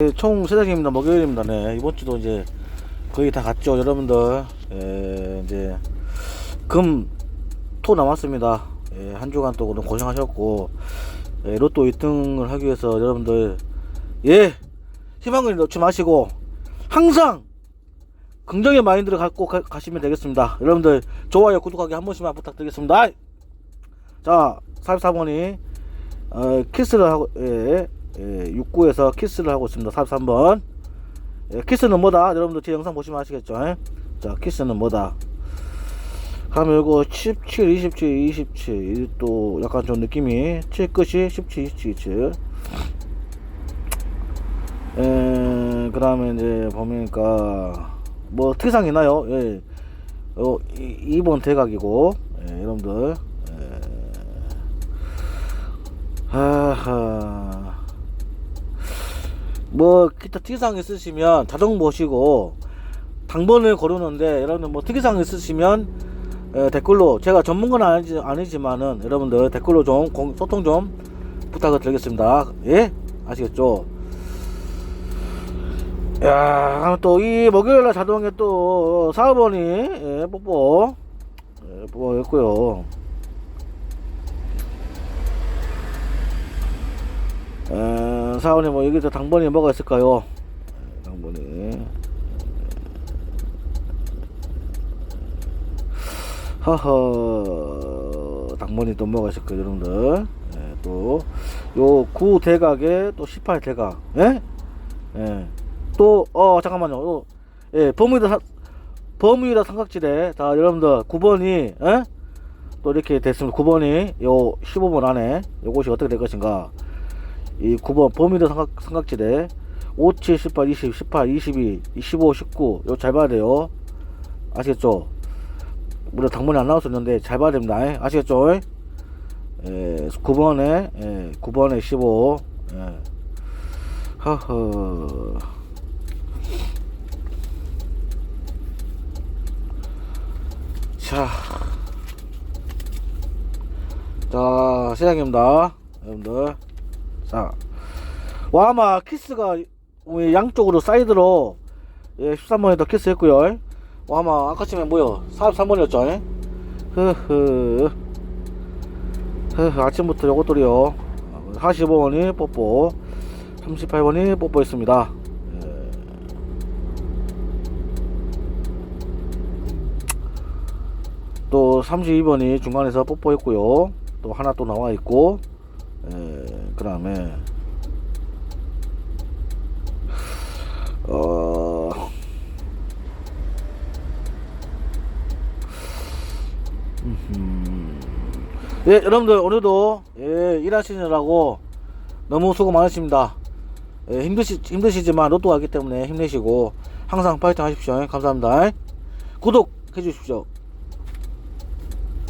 네, 총 세장입니다. 목요일입니다. 네, 이번 주도 이제 거의 다 갔죠. 여러분들, 예, 이제 금, 토 남았습니다. 예, 한 주간 또 너무 고생하셨고, 예, 로또 1등을 하기 위해서 여러분들, 예, 희망을 놓지 마시고, 항상 긍정의 마인드를 갖고 가, 가시면 되겠습니다. 여러분들, 좋아요, 구독하기 한 번씩만 부탁드리겠습니다. 자, 44번이, 어, 키스를 하고, 예, 예, 6구에서 키스를 하고 있습니다. 43번. 예, 키스는 뭐다? 여러분들 제 영상 보시면 아시겠죠? 예? 자, 키스는 뭐다? 그러면 이거 17, 27, 27. 또 약간 좀 느낌이 7 끝이 17, 27, 27. 에, 그 다음에 이제 보니까 뭐 특이사항 있나요? 예. 어, 2번 대각이고, 예, 여러분들. 예. 하하. 뭐 기타 특이사항 있으시면 자동 보시고 당번을 고르는데 여러분들 뭐 특이사항 있으시면 에, 댓글로 제가 전문가는 아니지, 아니지만은 여러분들 댓글로 좀 공- 소통 좀 부탁을 드리겠습니다. 예? 아시겠죠? 야 또 이 목요일날 자동에 또 4번이 예, 뽀뽀 예, 뽀뽀했고요 에, 사원이 뭐 여기서 당번이 뭐가 있을까요? 에, 당번이 허허 당번이 또 뭐가 있을까요 여러분들 예, 또요 9대각에 또 18대각 예? 예. 또어 잠깐만요 요, 예 버뮤다 사- 버뮤다 삼각지대 자 여러분들 9번이 예? 또 이렇게 됐습니다 9번이 요 15번 안에 요것이 어떻게 될 것인가 이 9번 범위대 삼각, 삼각지대 5, 7, 18, 20, 18, 22, 25, 19 이거 잘 봐야 돼요 아시겠죠? 물론 당번이 안 나왔었는데 잘 봐야 됩니다 예? 아시겠죠? 예, 9번에 예, 9번에 15 예. 허허 자, 자 시작입니다 여러분들 자, 와마 키스가 양쪽으로 사이드로 예, 13번에도 키스했고요. 와마 아까 전에 뭐요? 43번이었죠? 흐흐. 흐흐 아침부터 요것들이요. 45번이 뽀뽀, 38번이 뽀뽀했습니다. 예. 또 32번이 중간에서 뽀뽀했고요. 또 하나 또 나와 있고, 예, 그 다음에 어 음흠. 예 여러분들 오늘도 예, 일하시느라고 너무 수고 많으십니다. 예, 힘드시, 힘드시지만 로또 하기 때문에 힘내시고 항상 파이팅 하십시오. 감사합니다. 구독해 주십시오